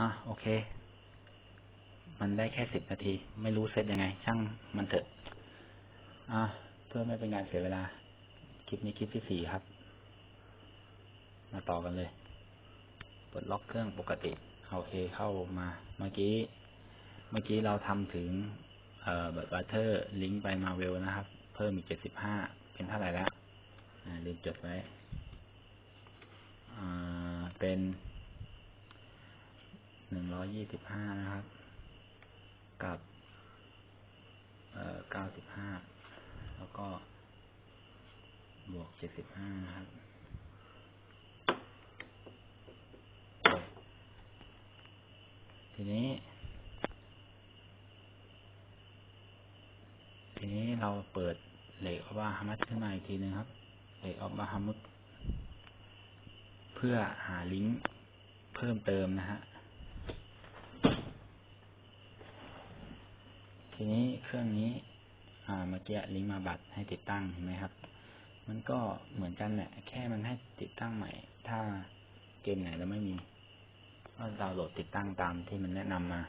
อะโอเค มันได้แค่สิบนาที ไม่รู้เซตยังไง ช่างมันเถอะ อะเพื่อไม่เป็นการเสียเวลา คลิปนี้คลิปที่สี่ครับ มาต่อกันเลย เปิดล็อกเครื่องปกติโอเคเข้ามา เมื่อกี้ เมื่อกี้เราทำถึง เอ่อบิร์บัตเตอร์ลิงก์ไปมาเวลนะครับ เพิ่มอีกเจ็ดสิบห้าเป็นเท่าไหร่แล้วอ่าลืมจดไว้ อ่า เป็น หนึ่งร้อยยี่สิบห้านะครับ กับ เอ่อเก้าสิบห้าแล้วก็ บวกเจ็ดสิบห้านะครับทีนี้ ทีนี้เราเปิดเหล็กออบาฮามัดขึ้นมาอีกทีนึงครับเหล็กออบาฮามุดเพื่อหาลิงก์เพิ่มเติมนะฮะ ทีนี้เครื่องนี้ อ่าเมื่อกี้ลิงก์มาบัตรให้ติดตั้งเห็นไหมครับ มันก็เหมือนกันแหละแค่มันให้ติดตั้งใหม่ ถ้าเกมไหนเราไม่มีก็ดาวน์โหลดติดตั้งตามที่มันแนะนำมา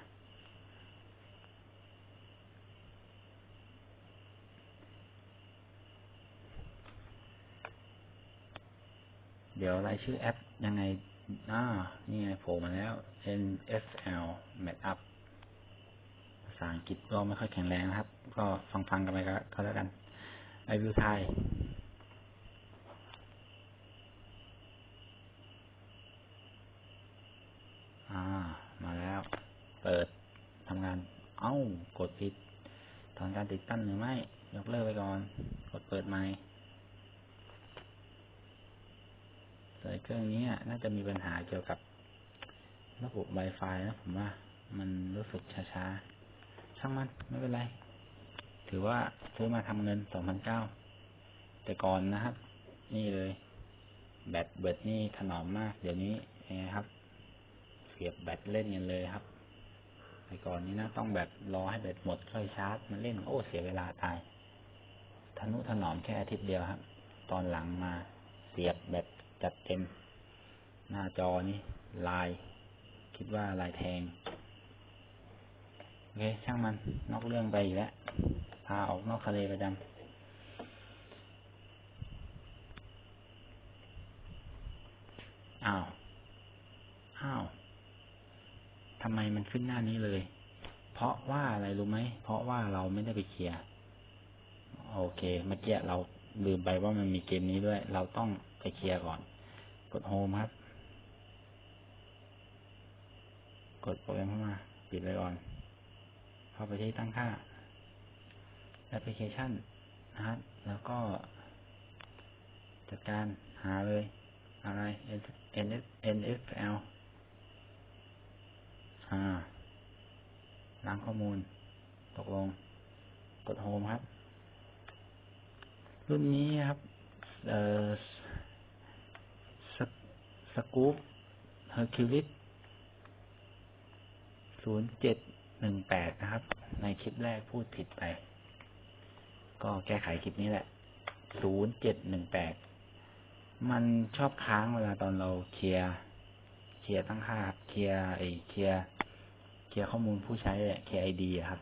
เดี๋ยวรายชื่อแอปยังไงอ่านี่ไงโผล่มาแล้ว NFL Matchup ษาอังกฤษก็ไม่ค่อยแข็งแรงนะครับ ก็ฟังๆกันไปก็แล้วกันไอวิวไทยอ่า มาแล้ว เปิดทำงาน เอ้า กดผิดถอนการติดตั้งหรือไม่ ยกเลิกไปก่อน กดเปิดใหม่ส่วนเครื่องนี้น่าจะมีปัญหาเกี่ยวกับระบบ Wi-Fi นะผมว่า มันรู้สึกช้าๆ ช่างมันไม่เป็นไร ถือว่าซื้อมาทำเงินสองพันเก้าแต่ก่อนนะครับ นี่เลย แบตเบิดนี่ถนอมมาก เดี๋ยวนี้ยังไงครับ เสียบแบตเล่นกันเลยครับแต่ก่อนนี้นะต้องแบบรอให้แบตหมดค่อยชาร์จมันเล่นโอ้เสียเวลาตายทนุถนอมแค่อาทิตย์เดียวครับ ตอนหลังมาเสียบแบตจัดเต็ม หน้าจอนี่ลาย คิดว่าลายแทง อเคช่างมัน นอกเรื่องไปอีกแล้ว พาออกนอกทะเลประจำอ้าว อ้าว ทำไมมันขึ้นหน้านี้เลย เพราะว่าอะไรรู้ไหม เพราะว่าเราไม่ได้ไปเคลียร์ โอเค เมื่อกี้เราลืมไปว่ามันมีเกมนี้ด้วย เราต้องไปเคลียร์ก่อน กดโฮมครับ กดโปรแกรมเข้ามา ปิดไว้ก่อน เข้าไปที่ตั้งค่าแอปพลิเคชันนะครับแล้วก็ จัดการหาเลย อะไร NF NFL อ่าล้างข้อมูล ตกลง กดโฮมครับ รุ่นนี้ครับ เอ่อสกู๊ปเฮอร์คิวลิสศูนย์เจ็ด หนึ่งแปดนะครับ ในคลิปแรกพูดผิดไป ก็แก้ไขคลิปนี้แหละศูนย์เจ็ดหนึ่งแปดมันชอบค้างเวลาตอนเราเคลียร์เคลียร์ตั้งค่าเคลียร์ไอเคลียร์เคลียร์ข้อมูลผู้ใช้เคลียร์ไอดีครับ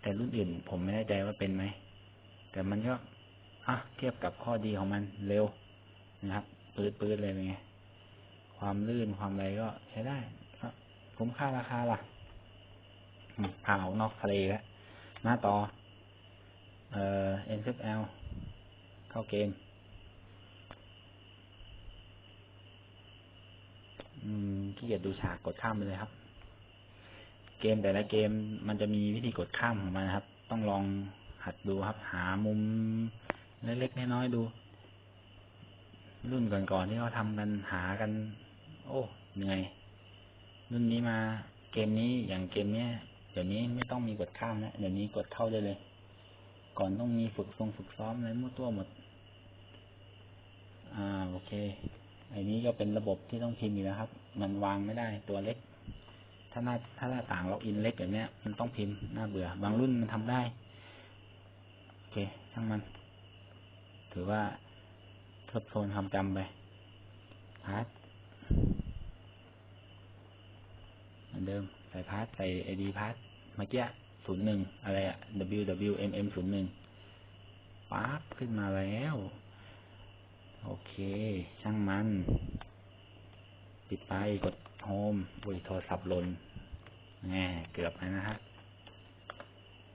แต่รุ่นอื่นผมไม่แน่ใจว่าเป็นไหม แต่มันก็อะเทียบกับข้อดีของมันเร็วนะครับปืดปืดเลยเป็นไง ความลื่นความอะไรก็ใช้ได้ คุ้มค่าราคาล่ะพานอกทะเลแล้วหน้าต่อ เอ่อ NFL เข้าเกม อืมที่เกียจดูฉากกดข้ามไปเลยครับ เกมแต่ละเกมมันจะมีวิธีกดข้ามของมันครับ ต้องลองหัดดูครับ หามุมเล็กๆน้อยๆดู รุ่นก่อนๆที่เขาทำกันหากัน โอ้เหนื่อย รุ่นนี้มาเกมนี้อย่างเกมเนี้ยเดี๋ยวนี้ไม่ต้องมีกดข้ามนะเดี๋ยวนี้กดเข้าได้เลย ก่อนต้องมีฝึกทรงฝึกซ้อมอะไรมั่วตัวหมด อ่าโอเคไอ้นี้ก็เป็นระบบที่ต้องพิมพ์อยู่แล้วครับ มันวางไม่ได้ตัวเล็ก ถ้าหน้าถ้าหน้าต่างล็อกอินเล็กแบบเนี้ย มันต้องพิมพ์น่าเบื่อ บางรุ่นมันทำได้ โอเคช่างมัน ถือว่าทบทวนความจำไปพาร์ท เดิม ใส่พาสใส่ไอดีพาสเมื่อกี้ศูนย์หนึ่งอะไรอะ w w m m ศูนย์หนึ่งปั๊บขึ้นมาแล้ว โอเค ช่างมัน ปิดไปกดโฮมบุยโทรศัพท์หล่นแง่เกือบแล้วนะฮะ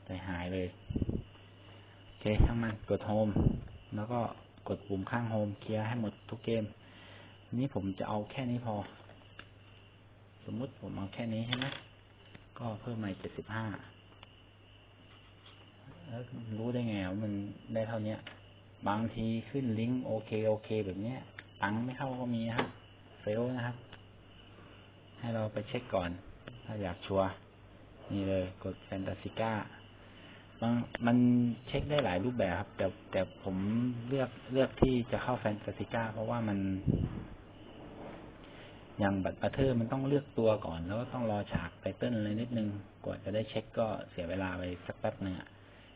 ใจหายเลย โอเคช่างมันกดโฮมแล้วก็กดปุ่มข้างโฮมเคลียร์ให้หมดทุกเกม นี้ผมจะเอาแค่นี้พอ สมมุติผมเอาแค่นี้ใช่ไหมก็เพิ่มมาเจ็ดสิบห้าแล้วรู้ได้ไงว่ามันได้เท่านี้บางทีขึ้นลิงก์โอเคโอเค แบบเนี้ย ตังค์ไม่เข้าก็มีนะครับ เฟลนะครับ ให้เราไปเช็คก่อน ถ้าอยากชัวร์นี่เลยกดแฟนตาซิก้าบางมันเช็คได้หลายรูปแบบครับ แต่แต่ผมเลือกเลือกที่จะเข้าแฟนตาซิก้าเพราะว่ามัน อย่างบัตรบัตเทอร์มันต้องเลือกตัวก่อน แล้วก็ต้องรอฉากไตเติ้ลอะไรนิดนึงกว่าจะได้เช็คก็เสียเวลาไปสักแป๊บหนึ่งอะ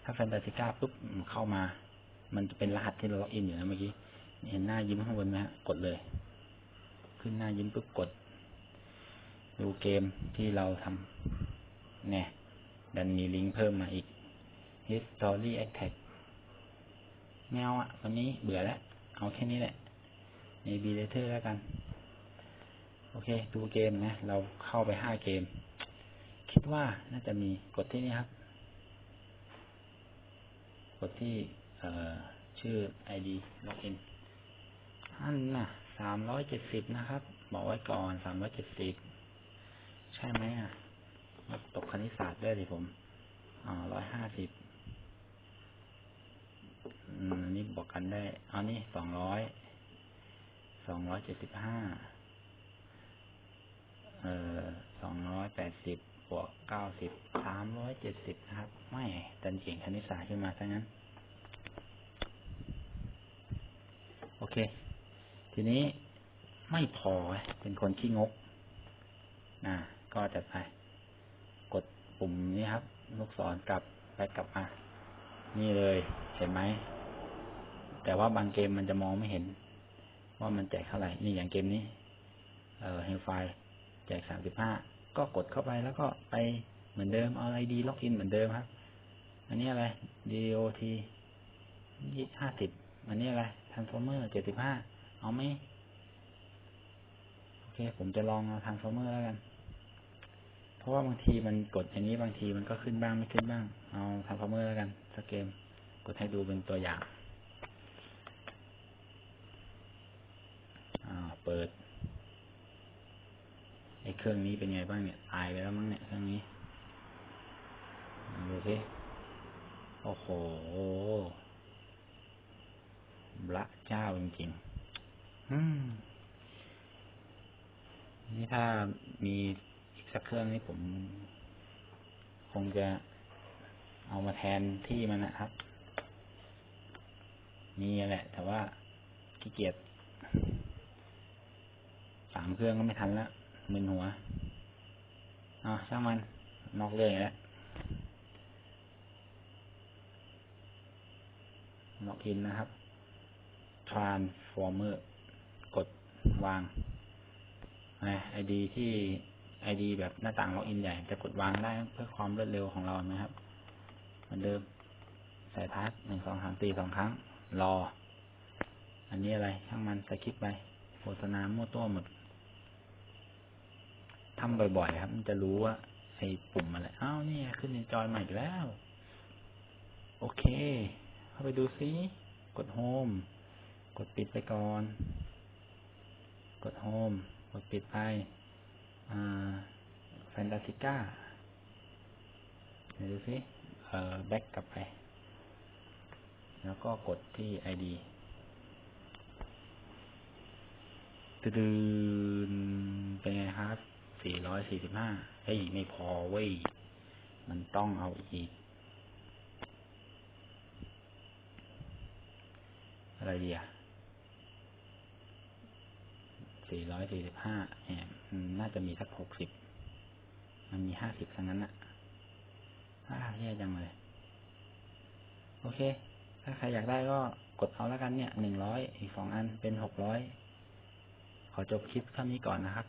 ถ้าแฟนตาซิก้าปุ๊บเข้ามา มันจะเป็นรหัสที่เราล็อกอินอยู่นะเมื่อกี้เห็นหน้ายิ้มข้างบนไหมฮะกดเลย ขึ้นหน้ายิ้มปุ๊บกด ดูเกมที่เราทำเนี่ยดันมีลิงก์เพิ่มมาอีก history attack แมวอะ วันนี้เบื่อแล้ว เอาแค่นี้แหละใน b l a t e r แล้วกัน อเค ดูเกมนะ เราเข้าไปห้าเกม คิดว่าน่าจะมีกดที่นี่ครับ กดที่เออชื่อ ID login อันน่ะสามร้อยเจ็ดสิบนะครับ บอกไว้ก่อนสามร้อยเจ็ดสิบใช่ไหมอะตกคณิตศาสตร์ได้ดิผมอ่าร้อยห้าสิบอันนี้บอกกันได้ เอานี่สองร้อยสองร้อยเจ็ดสิบห้า เออสองร้อยแปดสิบบวกเก้าสิบสามร้อยเจ็ดสิบนะครับ ไม่ดันเก่งคณิตศาสตร์ขึ้นมาซะงั้น โอเค ทีนี้ไม่พอเป็นคนขี้งกนะก็จะไป กดปุ่มนี้ครับ ลูกศรกลับไปกลับมา นี่เลย เห็นไหม แต่ว่าบางเกมมันจะมองไม่เห็น ว่ามันแจกเท่าไหร่ นี่อย่างเกมนี้ เอ่อเฮลไฟ แจกสามสิบห้าก็กดเข้าไปแล้วก็ไปเหมือนเดิมเอาไอดีล็อกอินเหมือนเดิมครับ อันนี้อะไร DOT ยี่ห้าสิบอันนี้อะไร Transformer เจ็ดสิบห้าเอาไหมโอเค ผมจะลองเอา Transformer แล้วกัน เพราะว่าบางทีมันกดอย่างนี้บางทีมันก็ขึ้นบ้างไม่ขึ้นบ้าง เอา Transformer แล้วกันสักเกม กดให้ดูเป็นตัวอย่างอ่าเปิด อ้เครื่องนี้เป็นไงบ้างเนี่ยตายไปแล้วมั้งเนี่ยเครื่องนี้ดูสิโอ้โหพระเจ้าจริงๆนี่ถ้ามีอีกสักเครื่องนี้ผม คงจะเอามาแทนที่มันนะครับมีแหละ แต่ว่าขี้เกียจสามเครื่องก็ไม่ทันแล้ว มึนหัวอ่าช่างมันนอกเรื่องแล้วล็อกอินนะครับ transformer กดวางไอดีที่ไอดีแบบหน้าต่างล็อกอินใหญ่จะกดวางได้เพื่อความรวดเร็วของเรานะครับ เหมือนเดิม ใส่พาสหนึ่งสองสามสี่สองครั้ง รอ อันนี้อะไรช่างมันสคิปไปโฆษณาโมั่ตัวหมด ทำบ่อยๆครับ มันจะรู้ว่าไอ้ปุ่มอะไรอ้าวนี่ขึ้นในจอยใหม่อีกแล้ว โอเค เข้าไปดูซิกดโฮมกดปิดไปก่อน กดโฮมกดปิดไปแฟนตาซิก้าดูซิเอ่อแบ็กกลับไป แล้วก็กดที่ ID ตื่นเป็นไงครับ สี่ร้อยสี่สิบห้าเฮ้ยไม่พอเว้ย มันต้องเอาอีก อะไรดีอะสี่ร้อยสี่สิบห้าเนี่ยน่าจะมีสักหกสิบ มันมีห้าสิบทั้งนั้นอะอ่าแย่จังเลย โอเค ถ้าใครอยากได้ก็กดเอาแล้วกันเนี่ยหนึ่งร้อยอีกสองอันเป็นหกร้อยขอจบคลิปเท่านี้ก่อนนะครับ